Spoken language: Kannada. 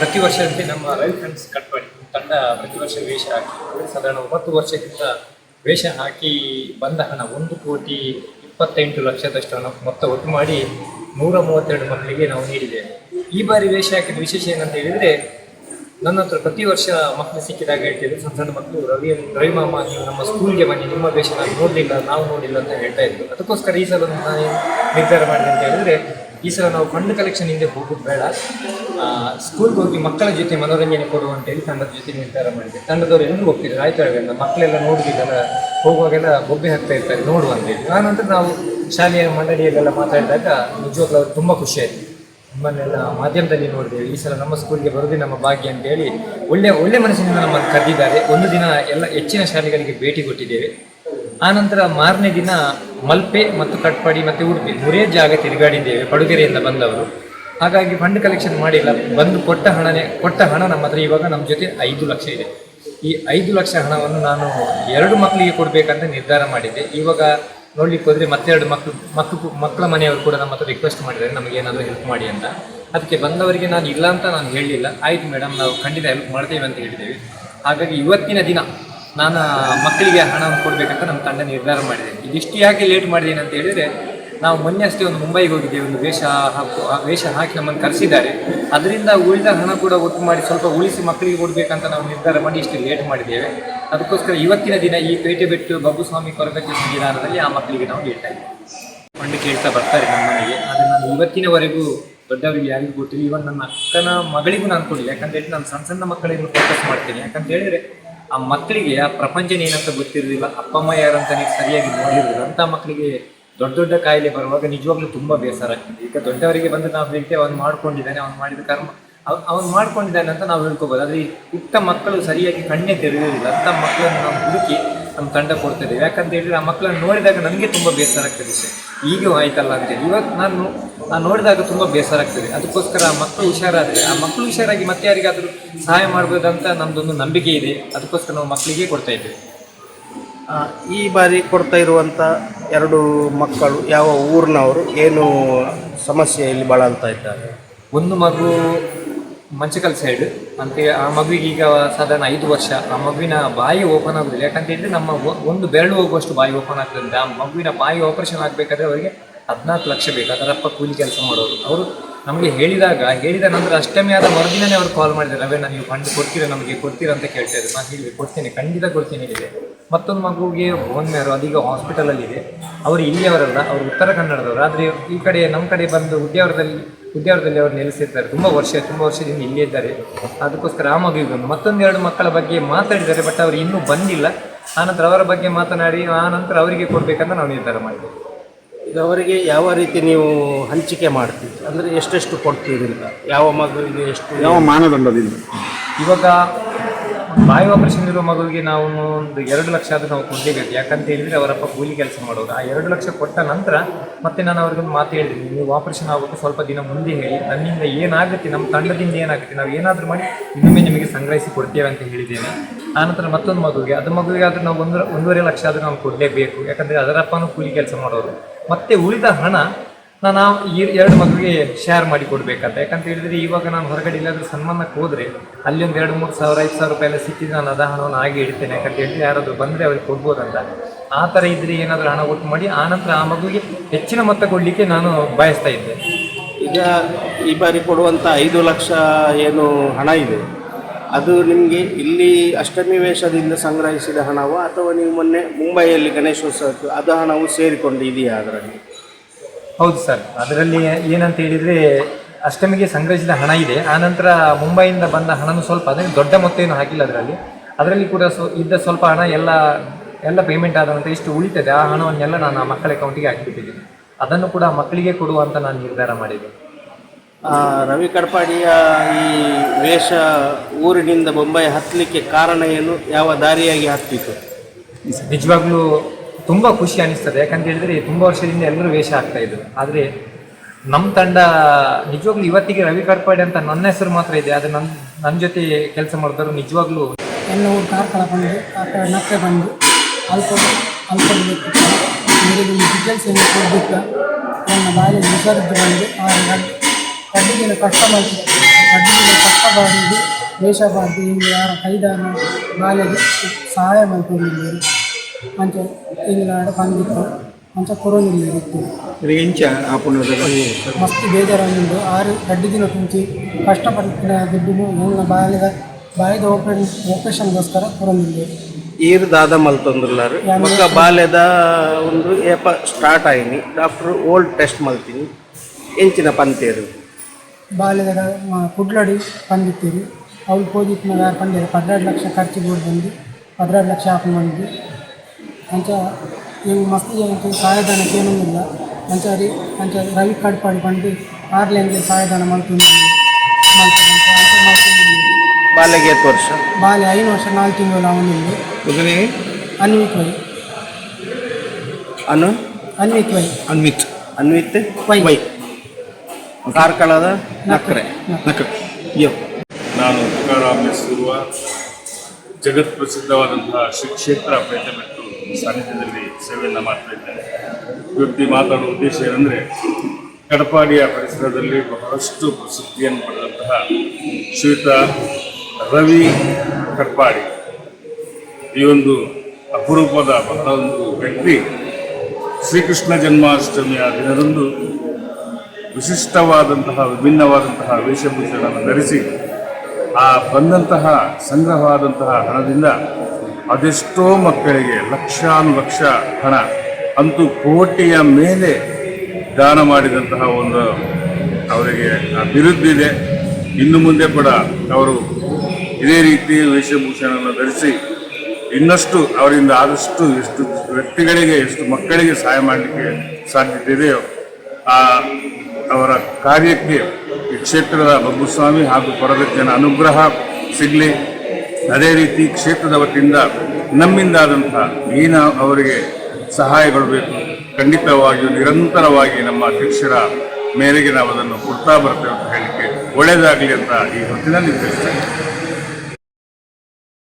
ಪ್ರತಿ ವರ್ಷದಂತೆ ನಮ್ಮ ರೈಲ್ ಫ್ರೆಂಡ್ಸ್ ಕಟ್ಪಾಡಿ ತಂಡ ಪ್ರತಿ ವರ್ಷ ವೇಷ ಹಾಕಿ ಸಾಧಾರಣ ಒಂಬತ್ತು ವರ್ಷಕ್ಕಿಂತ ವೇಷ ಹಾಕಿ ಬಂದ ಹಣ ಒಂದು ಕೋಟಿ ಇಪ್ಪತ್ತೆಂಟು ಲಕ್ಷದಷ್ಟು ಹಣ ಮೊತ್ತ ಒಟ್ಟು ಮಾಡಿ ನೂರ ಮೂವತ್ತೆರಡು ಮಕ್ಕಳಿಗೆ ನಾವು ನೀಡಿದ್ದೇವೆ. ಈ ಬಾರಿ ವೇಷ ಹಾಕಿದ ವಿಶೇಷ ಏನಂತ ಹೇಳಿದರೆ, ನನ್ನ ಹತ್ರ ಪ್ರತಿ ವರ್ಷ ಮಕ್ಕಳು ಸಿಕ್ಕಿದಾಗ ಹೇಳ್ತಿದ್ರು ಸಣ್ಣ ಸಣ್ಣ ಮಕ್ಕಳು ರವಿ ರವಿ ಮಾಮ, ನೀವು ನಮ್ಮ ಸ್ಕೂಲ್ಗೆ ಬನ್ನಿ, ನಿಮ್ಮ ವೇಷ ನಾನು ನೋಡಲಿಲ್ಲ, ನಾವು ನೋಡಿಲ್ಲ ಅಂತ ಹೇಳ್ತಾ ಇದ್ದರು ಅದಕ್ಕೋಸ್ಕರ ಈ ಸಲ ನಾನು ನಿರ್ಧಾರ ಮಾಡಿದೆ ಅಂತ ಹೇಳಿದ್ರೆ ಈ ಸಲ ನಾವು ಫಂಡ್ ಕಲೆಕ್ಷನ್ ಹಿಂದೆ ಹೋಗೋದು ಬೇಡ. ಸ್ಕೂಲ್ಗೆ ಹೋಗಿ ಮಕ್ಕಳ ಜೊತೆ ಮನೋರಂಜನೆ ಕೊಡುವ ಅಂತೇಳಿ ತಂಡದ ಜೊತೆ ನಿರ್ಧಾರ ಮಾಡಿದೆ ತಂಡದವರು ಎಲ್ಲರೂ ಹೋಗ್ತಿದ್ರು ಆಯ್ತು ಮಕ್ಕಳೆಲ್ಲ ನೋಡುದಿದ್ದಲ್ಲ ಹೋಗುವಾಗೆಲ್ಲ ಬೊಬ್ಬೆ ಹಾಕ್ತಾ ಇರ್ತಾರೆ, ನೋಡುವ ಅಂತೇಳಿ ಆನಂತರ ನಾವು ಶಾಲೆಯ ಮಂಡಳಿಯಲ್ಲೆಲ್ಲ ಮಾತಾಡಿದಾಗ ನಿಜವಾಗ್ಲೂ ಅವ್ರು ತುಂಬ ಖುಷಿಯಾಯಿತು ನಿಮ್ಮನ್ನೆಲ್ಲ ಮಾಧ್ಯಮದಲ್ಲಿ ನೋಡಿದ್ದೇವೆ. ಈ ಸಲ ನಮ್ಮ ಸ್ಕೂಲ್ಗೆ ಬರೋದೇ ನಮ್ಮ ಭಾಗ್ಯ ಅಂತೇಳಿ ಒಳ್ಳೆ ಒಳ್ಳೆ ಮನಸ್ಸಿನಿಂದ ನಮ್ಮನ್ನು ಕರೆದಿದ್ದಾರೆ. ಒಂದು ದಿನ ಎಲ್ಲ ಹೆಚ್ಚಿನ ಶಾಲೆಗಳಿಗೆ ಭೇಟಿ ಕೊಟ್ಟಿದ್ದೇವೆ. ಆನಂತರ ಮಾರನೇ ದಿನ ಮಲ್ಪೆ ಮತ್ತು ಕಟ್ಪಾಡಿ ಮತ್ತು ಉಡುಪಿ, ಮೂರೇ ಜಾಗ ತಿರುಗಾಡಿದ್ದೇವೆ, ಪಡುಗೆರೆಯಿಂದ ಬಂದವರು. ಹಾಗಾಗಿ ಫಂಡ್ ಕಲೆಕ್ಷನ್ ಮಾಡಿಲ್ಲ, ಬಂದು ಕೊಟ್ಟ ಹಣನೇ, ಕೊಟ್ಟ ಹಣ ನಮ್ಮ ಹತ್ರ ಇವಾಗ ನಮ್ಮ ಜೊತೆ ಐದು ಲಕ್ಷ ಇದೆ. ಈ ಐದು ಲಕ್ಷ ಹಣವನ್ನು ನಾನು ಎರಡು ಮಕ್ಕಳಿಗೆ ಕೊಡಬೇಕಂತ ನಿರ್ಧಾರ ಮಾಡಿದ್ದೆ. ಇವಾಗ ನೋಡ್ಲಿಕ್ಕೆ ಹೋದರೆ ಮತ್ತೆರಡು ಮಕ್ಕಳು ಮಕ್ಕಳು ಮಕ್ಕಳ ಮನೆಯವರು ಕೂಡ ನಮ್ಮ ಹತ್ರ ರಿಕ್ವೆಸ್ಟ್ ಮಾಡಿದ್ದಾರೆ, ನಮಗೆ ಏನಾದರೂ ಹೆಲ್ಪ್ ಮಾಡಿ ಅಂತ. ಅದಕ್ಕೆ ಬಂದವರಿಗೆ ನಾನು ಇಲ್ಲ ಅಂತ ನಾನು ಹೇಳಲಿಲ್ಲ ಆಯ್ತು ಮೇಡಮ್ ನಾವು ಖಂಡಿತ ಹೆಲ್ಪ್ ಮಾಡ್ತೇವೆ ಅಂತ ಹೇಳಿದ್ದೇವೆ. ಹಾಗಾಗಿ ಇವತ್ತಿನ ದಿನ ನಾನು ಮಕ್ಕಳಿಗೆ ಹಣವನ್ನು ಕೊಡಬೇಕಂತ ನಮ್ಮ ತಂಡ ನಿರ್ಧಾರ ಮಾಡಿದೆ. ಇದಿಷ್ಟು ಯಾಕೆ ಲೇಟ್ ಮಾಡಿದ್ದೇನೆ ಅಂತ ಹೇಳಿದರೆ, ನಾವು ಮೊನ್ನೆ ಅಷ್ಟೇ ಒಂದು ಮುಂಬೈಗೆ ಹೋಗಿದ್ದೀವಿ, ಒಂದು ವೇಷ ಹಾಕು ಆ ವೇಷ ಹಾಕಿ ನಮ್ಮನ್ನು ಕರೆಸಿದ್ದಾರೆ. ಅದರಿಂದ ಉಳಿದ ಹಣ ಕೂಡ ಒಟ್ಟು ಮಾಡಿ ಸ್ವಲ್ಪ ಉಳಿಸಿ ಮಕ್ಕಳಿಗೆ ಕೊಡಬೇಕಂತ ನಾವು ನಿರ್ಧಾರ ಮಾಡಿ ಇಷ್ಟು ಲೇಟ್ ಮಾಡಿದ್ದೇವೆ. ಅದಕ್ಕೋಸ್ಕರ ಇವತ್ತಿನ ದಿನ ಈ ಪೇಟೆ ಬಿಟ್ಟು ಬಬ್ಬುಸ್ವಾಮಿ ಕೊರಗಜ್ಜೆ ಸಂವಿಧಾನದಲ್ಲಿ ಆ ಮಕ್ಕಳಿಗೆ ನಾವು ನೀಡ್ತಾ ಇದ್ದೇವೆ. ಕೇಳ್ತಾ ಬರ್ತಾರೆ ನಮ್ಮ ಮನೆಗೆ, ಆದರೆ ನಾನು ಇವತ್ತಿನವರೆಗೂ ದೊಡ್ಡವರಿಗೆ ಯಾರಿಗೂ ಗೊತ್ತಿಲ್ಲ. ಇವನ್ ನನ್ನ ಅಕ್ಕನ ಮಗಳಿಗೂ ನಾನು ಕೊಡಲಿಲ್ಲ. ಯಾಕಂತ ಹೇಳಿ ನಾನು ಸಣ್ಣ ಸಣ್ಣ ಮಕ್ಕಳಿಗೂ ಫೋಕಸ್ ಮಾಡ್ತೀನಿ. ಯಾಕಂತ ಹೇಳಿದ್ರೆ ಆ ಮಕ್ಕಳಿಗೆ ಆ ಪ್ರಪಂಚ ಏನಂತ ಗೊತ್ತಿರೋದಿಲ್ಲ, ಅಪ್ಪ ಅಮ್ಮ ಯಾರಂತ ನೀವು ಸರಿಯಾಗಿ ನೋಡಿರೋದಿಲ್ಲ, ಅಂತ ಮಕ್ಕಳಿಗೆ ದೊಡ್ಡ ದೊಡ್ಡ ಕಾಯಿಲೆ ಬರುವಾಗ ನಿಜವಾಗ್ಲೂ ತುಂಬ ಬೇಸರ ಆಗ್ತದೆ. ಈಗ ದೊಡ್ಡವರಿಗೆ ಬಂದು ನಾವು ಹೇಳ್ತೇವೆ, ಅವ್ನು ಮಾಡ್ಕೊಂಡಿದ್ದಾನೆ, ಅವ್ನು ಮಾಡಿದ ಕರ್ಮ ಅವ್ನು ಮಾಡ್ಕೊಂಡಿದ್ದಾನೆ ಅಂತ ನಾವು ಹೇಳ್ಕೋಬೋದು. ಆದರೆ ಪುಟ್ಟ ಮಕ್ಕಳು ಸರಿಯಾಗಿ ಕಣ್ಣೇ ತೆರೆದಿರಲಿಲ್ಲ ಅಂತ ಮಕ್ಕಳನ್ನು ನಾವು ಹುಡುಕಿ ನಮ್ಮ ತಂಡ ಕೊಡ್ತಿದ್ದೇವೆ ಯಾಕಂತ ಹೇಳಿದ್ರೆ ಆ ಮಕ್ಕಳನ್ನ ನೋಡಿದಾಗ ನನಗೆ ತುಂಬ ಬೇಸರ ಆಗ್ತದೆ ಸರ್. ಈಗೂ ಆಯ್ತಲ್ಲ ಅಂತೇಳಿ ಇವತ್ತು ನಾನು ನಾನು ನೋಡಿದಾಗ ತುಂಬ ಬೇಸರ ಆಗ್ತದೆ. ಅದಕ್ಕೋಸ್ಕರ ಆ ಮಕ್ಕಳು ಹುಷಾರಾದರೆ ಆ ಮಕ್ಕಳು ಹುಷಾರಾಗಿ ಮತ್ತೆ ಯಾರಿಗಾದರೂ ಸಹಾಯ ಮಾಡ್ಬೋದಂತ ನಮ್ಮದೊಂದು ನಂಬಿಕೆ ಇದೆ. ಅದಕ್ಕೋಸ್ಕರ ನಾವು ಮಕ್ಕಳಿಗೆ ಕೊಡ್ತಾ ಇದ್ದೇವೆ. ಈ ಬಾರಿ ಕೊಡ್ತಾ ಇರುವಂಥ ಎರಡು ಮಕ್ಕಳು ಯಾವ ಊರಿನವರು? ಏನು ಸಮಸ್ಯೆಯಲ್ಲಿ ಬಳಲ್ತಾ ಇದ್ದಾರೆ? ಒಂದು ಮಗು ಮಂಚಕಲ್ ಸೈಡ್ ಅಂತೆ ಆ ಮಗುವಿಗೆ ಈಗ ಸಾಧಾರಣ ಐದು ವರ್ಷ. ಆ ಮಗುವಿನ ಬಾಯಿ ಓಪನ್ ಆಗುದಿಲ್ಲ ಯಾಕಂತ ಹೇಳಿದ್ರೆ ನಮ್ಮ ಒಂದು ಬೆರಳು ಹೋಗುವಷ್ಟು ಬಾಯಿ ಓಪನ್ ಆಗ್ತದೆ ಆ ಮಗುವಿನ ಬಾಯಿ ಆಪರೇಷನ್ ಆಗಬೇಕಾದ್ರೆ ಅವರಿಗೆ ಹದಿನಾಲ್ಕು ಲಕ್ಷ ಬೇಕು. ಅದರಪ್ಪ ಕೂಲಿ ಕೆಲಸ ಮಾಡೋರು. ಅವರು ನಮಗೆ ಹೇಳಿದಾಗ, ಹೇಳಿದ ನಂತರ ಅಷ್ಟಮಿ ಆದ ಮರುದಿನನೇ ಅವರು ಕಾಲ್ ಮಾಡಿದ್ದಾರೆ. ರವೇ ನೀವು ಫಂಡ್ ಕೊಡ್ತೀರಾ? ನಮಗೆ ಕೊಡ್ತೀರಾ? ಅಂತ ಕೇಳ್ತಾ ಇದ್ದಾರೆ ನಾನು ಹೇಳಿ ಕೊಡ್ತೀನಿ. ಖಂಡಿತ ಕೊಡ್ತೀನಿ. ಇದೆ ಮತ್ತೊಂದು ಮಗುವಿಗೆ ಬೋನ್ ಮ್ಯಾರು ಅದೀಗ ಹಾಸ್ಪಿಟಲಲ್ಲಿದೆ ಅವರು ಇಲ್ಲಿಯವರಲ್ಲ, ಅವರು ಉತ್ತರ ಕನ್ನಡದವರು. ಆದರೆ ಈ ಕಡೆ ನಮ್ಮ ಕಡೆ ಬಂದು ಉದ್ಯಾವರದಲ್ಲಿ ಉದ್ಯಾವರದಲ್ಲಿ ಅವರು ನೆಲೆಸಿದ್ದಾರೆ ತುಂಬ ವರ್ಷ ತುಂಬ ವರ್ಷದಿಂದ ಇಲ್ಲೇ ಇದ್ದಾರೆ. ಅದಕ್ಕೋಸ್ಕರ ಆ ಮಗುವಿಗೆ ಮತ್ತೊಂದೆರಡು ಮಕ್ಕಳ ಬಗ್ಗೆ ಮಾತಾಡಿದ್ದಾರೆ ಬಟ್ ಅವರು ಇನ್ನೂ ಬಂದಿಲ್ಲ. ಆನಂತರ ಅವರ ಬಗ್ಗೆ ಮಾತನಾಡಿ ಆನಂತರ ನಂತರ ಅವರಿಗೆ ಕೊಡಬೇಕಂತ ನಾವು ನಿರ್ಧಾರ ಮಾಡಿದ್ದೇವೆ ಈಗ ಅವರಿಗೆ ಯಾವ ರೀತಿ ನೀವು ಹಂಚಿಕೆ ಮಾಡ್ತೀವಿ ಅಂದರೆ ಎಷ್ಟೆಷ್ಟು ಕೊಡ್ತೀರಿ ಅಂತ? ಯಾವ ಮಗುವಿಗೆ ಎಷ್ಟು? ಯಾವ ಮಾನದಂಡದಿಂದ? ಇವಾಗ ಬಾಯಿ ಆಪರೇಷನ್ ಇರೋ ಮಗುವಿಗೆ ನಾವು ಒಂದು ಎರಡು ಲಕ್ಷ ಆದರೂ ನಾವು ಕೊಡಲೇಬೇಕು. ಯಾಕಂತ ಹೇಳಿದ್ರೆ ಅವರಪ್ಪ ಕೂಲಿ ಕೆಲಸ ಮಾಡೋದು ಆ ಎರಡು ಲಕ್ಷ ಕೊಟ್ಟ ನಂತರ ಮತ್ತೆ ನಾನು ಅವ್ರಿಗೊಂದು ಮಾತು ಹೇಳಿದ್ದೀನಿ. ನೀವು ಆಪರೇಷನ್ ಆಗೋದು ಸ್ವಲ್ಪ ದಿನ ಮುಂದೆ ಹೇಳಿ. ನನ್ನಿಂದ ಏನಾಗುತ್ತೆ, ನಮ್ಮ ತಂಡದಿಂದ ಏನಾಗುತ್ತೆ, ನಾವು ಏನಾದರೂ ಮಾಡಿ ಇನ್ನೊಮ್ಮೆ ನಿಮಗೆ ಸಂಗ್ರಹಿಸಿ ಕೊಡ್ತೇವೆ ಅಂತ ಹೇಳಿದ್ದೇನೆ. ಆನಂತರ ಮತ್ತೊಂದು ಮಗುವಿಗೆ, ಅದು ಮಗುವಿಗೆ ಆದರೂ ನಾವು ಒಂದು, ಒಂದೂವರೆ ಲಕ್ಷ ಆದರೂ ನಾವು ಕೊಡಲೇಬೇಕು. ಯಾಕಂದರೆ ಅದರಪ್ಪನೂ ಕೂಲಿ ಕೆಲಸ ಮಾಡೋರು. ಮತ್ತೆ ಉಳಿದ ಹಣ ನಾನು ಈ ಎರಡು ಮಗುವಿಗೆ ಶೇರ್ ಮಾಡಿ ಕೊಡಬೇಕಂತ. ಯಾಕಂತ ಹೇಳಿದ್ರೆ ಇವಾಗ ನಾನು ಹೊರಗಡೆ ಇಲ್ಲಾದರೂ ಸನ್ಮಾನಕ್ಕೆ ಹೋದರೆ ಅಲ್ಲಿ ಒಂದು ಎರಡು, ಮೂರು ಸಾವಿರ, ಐದು ಸಾವಿರ ರೂಪಾಯಿ ಎಲ್ಲ ಸಿಕ್ಕಿದ್ರೆ ನಾನು ಅದ ಹಣವನ್ನು ಹಾಗೆ ಇಡ್ತೇನೆ. ಯಾಕಂತ ಹೇಳಿದ್ರೆ ಯಾರಾದರೂ ಬಂದರೆ ಅವ್ರಿಗೆ ಕೊಡ್ಬೋದಂತ. ಆ ಥರ ಇದ್ದರೆ ಏನಾದರೂ ಹಣ ಒಟ್ಟು ಮಾಡಿ ಆನಂತರ ಆ ಮಗುವಿಗೆ ಹೆಚ್ಚಿನ ಮೊತ್ತ ಕೊಡಲಿಕ್ಕೆ ನಾನು ಬಯಸ್ತಾ ಇದ್ದೆ. ಈಗ ಈ ಬಾರಿ ಕೊಡುವಂಥ ಐದು ಲಕ್ಷ ಏನು ಹಣ ಇದೆ. ಅದು ನಿಮಗೆ ಇಲ್ಲಿ ಅಷ್ಟಮಿ ವೇಷದಿಂದ ಸಂಗ್ರಹಿಸಿದ ಹಣವೋ ಅಥವಾ ನೀವು ಮೊನ್ನೆ ಮುಂಬೈಯಲ್ಲಿ ಗಣೇಶೋತ್ಸವಕ್ಕೆ ಅದು ಹಣವು ಸೇರಿಕೊಂಡು ಇದೆಯಾ ಅದರಲ್ಲಿ? ಹೌದು ಸರ್. ಅದರಲ್ಲಿ ಏನಂತ ಹೇಳಿದರೆ ಅಷ್ಟಮಿಗೆ ಸಂಗ್ರಹಿಸಿದ ಹಣ ಇದೆ. ಆನಂತರ ಮುಂಬೈಯಿಂದ ಬಂದ ಹಣನೂ ಸ್ವಲ್ಪ ಅದೇ ದೊಡ್ಡ ಮೊತ್ತ ಏನು ಹಾಕಿಲ್ಲ ಅದರಲ್ಲಿ. ಅದರಲ್ಲಿ ಕೂಡ ಸೊ ಇದ್ದ ಸ್ವಲ್ಪ ಹಣ ಎಲ್ಲ ಎಲ್ಲ ಪೇಮೆಂಟ್ ಆದ ನಂತರ ಇಷ್ಟು ಉಳಿತದೆ. ಆ ಹಣವನ್ನೆಲ್ಲ ನಾನು ಆ ಮಕ್ಕಳ ಅಕೌಂಟಿಗೆ ಹಾಕಿಬಿಟ್ಟಿದ್ದೀನಿ. ಅದನ್ನು ಕೂಡ ಮಕ್ಕಳಿಗೆ ಕೊಡುವಂತ ನಾನು ನಿರ್ಧಾರ ಮಾಡಿದೆ. ರವಿ ಕಡ್ಪಾಡಿಯ ಈ ವೇಷ ಊರಿನಿಂದ ಮುಂಬೈ ಹತ್ತಲಿಕ್ಕೆ ಕಾರಣ ಏನು? ಯಾವ ದಾರಿಯಾಗಿ ಹತ್ತಿತ್ತು ನಿಜವಾಗ್ಲೂ ತುಂಬ ಖುಷಿ ಅನಿಸ್ತದೆ. ಯಾಕಂತ ಹೇಳಿದ್ರೆ ತುಂಬ ವರ್ಷದಿಂದ ಎಲ್ಲರೂ ವೇಷ ಆಗ್ತಾ ಇದ್ರು. ಆದರೆ ನಮ್ಮ ತಂಡ ನಿಜವಾಗ್ಲೂ ಇವತ್ತಿಗೆ ರವಿ ಕರ್ಪಾಡಿ ಅಂತ ನನ್ನ ಹೆಸರು ಮಾತ್ರ ಇದೆ. ಆದರೆ ನನ್ನ ನನ್ನ ಜೊತೆ ಕೆಲಸ ಮಾಡಿದವರು ನಿಜವಾಗ್ಲೂ ಎಲ್ಲ ಊರು ಕಾರ್ಕಳ ಬಂದು ಕಾರ್ಕಳ ನಕ್ಕೆ ಬಂದು ಅಲ್ಪ ಅಲ್ಪ ನೀರಿಗೆ ಡೀಟೇಲ್ಸ್ ಏನು ಕೊಡಬೇಕು ನನ್ನ ಬಾಯಲ್ಲಿ ಹುಷಾರಿದ್ದು ಬಂದು ಆ ಗಡ್- ಗಡ್ಡಿಗೆ ಕಷ್ಟ ಮಾಡಿ ಗಡ್ಡಿಗೆ ಕಷ್ಟ ಕಷ್ಟಪಡಿ ವೇಷ ಪಾಡಿ ಹಿಂಗೆ ಯಾರ ಕೈದಾರ ಬಾಲೆಗೆ ಸಹಾಯ ಮಾಡ್ಕೊಂಡಿದ್ದಾರೆ ಅಂಚ ಇಂಗ್ಲಾಂಡ್ ಬಂದಿತ್ತು ಅಂಚ ಕೊರೋನಿಲ್ಲ ಇತ್ತು ಇಂಚ ಆಪುಣದ ಮಸ್ತ್ ಬೇಜಾರಾಗಿದ್ದು ಆರು ಗಡ್ಡಿ ದಿನ ತುಂಚಿ ಕಷ್ಟಪಟ್ಟಿನ ದುಡ್ಡು ಹೆಂಗ ಬಾಲಿದ ಬಾಯಿದ ಓಪನ್ ಆಪರೇಷನ್ಗೋಸ್ಕರ ಕೊರೋನಿಲ್ಲ ಈರ್ ದಾದ ಮಲ್ತೊಂದುಲ್ಲಾರು ಬೊಕ್ಕ ಬಾಲ್ಯದ ಒಂದು ಏಪ ಸ್ಟಾರ್ಟ್ ಆಯ್ನಿ ಡಾಕ್ಟರ್ ಓಲ್ಡ್ ಟೆಸ್ಟ್ ಮಲ್ತೀನಿ ಎಂಚಿನ ಪಂತೇರು ಬಾಲ್ಯದ ಕುಡ್ಲಡಿ ಬಂದಿತ್ತೀರಿ ಅವ್ರು ಹೋದಿತ್ತಿನಾಗ ಪಂದಿರ ಪದ್ನಾರು ಲಕ್ಷ ಖರ್ಚು ಬೋರ್ಡ್ ಬಂದು ಪದ್ನಾರು ಲಕ್ಷ ಹಾಕೊಂಡು ಬಂದು ಅಂಚ ನೀವು ಮಕ್ಕಳಿಗೆ ಅಂತ ಸಹಾಯಧನಕ್ಕೆ ಏನೂ ಇಲ್ಲ ಅಂಚ ರೀ ಅಂಚ ರವಿ ಕಾರ್ಡ್ ಬಂದು ಆರ್ಲೈನ್ಗೆ ಸಹಾಯಧನ ಮಾಡ್ತೀನಿ ಬಾಲ್ಯಗೆ ಹತ್ತು ವರ್ಷ? ಬಾಲ್ಯ ಐದು ವರ್ಷ ನಾಲ್ಕು ತಿಂಗಳು ಅವನಿಲ್ಲಿ ಉದನೆ ಅನ್ವಿತ್ ವೈ. ಅನು? Anvith Y. Anvith. Anvith Y. Y. ಕಾರ್ಕಳದ Nakre. ನಕ ಯೋ. ನಾನು ತುಕಾರಾಮ್ ಹೆಸರುವ ಜಗತ್ ಪ್ರಸಿದ್ಧವಾದಂತಹ ಶ್ರೀ ಕ್ಷೇತ್ರ ಪೇಟೆಮೆಟ್ಟು ಸಾನ್ನಿಧ್ಯದಲ್ಲಿ ಸೇವೆಯನ್ನು ಮಾಡ್ತಾ ಇದ್ದೇನೆ ಇವತ್ತಿ ಮಾತಾಡುವ ಉದ್ದೇಶ ಏನಂದರೆ, ಕಡಪಾಡಿಯ ಪರಿಸರದಲ್ಲಿ ಬಹಳಷ್ಟು ಪ್ರಸಿದ್ಧಿಯನ್ನು ಪಡೆದಂತಹ ಶ್ರೀಯುತ ರವಿ ಕಡಪಾಡಿ. ಈ ಒಂದು ಅಪರೂಪದ ಬಹಳ ಒಂದು ವ್ಯಕ್ತಿ ಶ್ರೀಕೃಷ್ಣ ಜನ್ಮಾಷ್ಟಮಿಯ ದಿನದಂದು ವಿಶಿಷ್ಟವಾದಂತಹ, ವಿಭಿನ್ನವಾದಂತಹ ವೇಷಭೂಷಣವನ್ನು ಧರಿಸಿ, ಆ ಬಂದಂತಹ ಸಂಗ್ರಹವಾದಂತಹ ಹಣದಿಂದ ಅದೆಷ್ಟೋ ಮಕ್ಕಳಿಗೆ ಲಕ್ಷಾನುಲಕ್ಷ ಹಣ, ಅಂತೂ ಕೋಟಿಯ ಮೇಲೆ ದಾನ ಮಾಡಿದಂತಹ ಒಂದು ಅವರಿಗೆ ಅಭಿವೃದ್ಧಿದೆ ಇನ್ನು ಮುಂದೆ ಕೂಡ ಅವರು ಇದೇ ರೀತಿ ವೇಷಭೂಷಣವನ್ನು ಧರಿಸಿ ಇನ್ನಷ್ಟು ಅವರಿಂದ ಆದಷ್ಟು ಎಷ್ಟು ವ್ಯಕ್ತಿಗಳಿಗೆ, ಎಷ್ಟು ಮಕ್ಕಳಿಗೆ ಸಹಾಯ ಮಾಡಲಿಕ್ಕೆ ಸಾಧ್ಯತೆ ಇದೆಯೋ, ಆ ಅವರ ಕಾರ್ಯಕ್ಕೆ ಈ ಕ್ಷೇತ್ರದ ಬಬ್ಬುಸ್ವಾಮಿ ಹಾಗೂ ಪರದಜ್ಜನ ಅನುಗ್ರಹ ಸಿಗಲಿ. ಅದೇ ರೀತಿ ಕ್ಷೇತ್ರದ ವತಿಯಿಂದ ನಮ್ಮಿಂದಾದಂಥ ಏನು ಅವರಿಗೆ ಸಹಾಯಗಳು ಬೇಕು ಖಂಡಿತವಾಗಿಯೂ ನಿರಂತರವಾಗಿ ನಮ್ಮ ಅಧ್ಯಕ್ಷರ ಮೇರೆಗೆ ನಾವು ಅದನ್ನು ಕೊಡ್ತಾ ಬರ್ತೇವೆ ಅಂತ ಹೇಳಿಕೆ ಒಳ್ಳೆಯದಾಗಲಿ ಅಂತ ಈ ಹೊತ್ತಿನಲ್ಲಿ ತಿಳಿಸ್ತೇನೆ.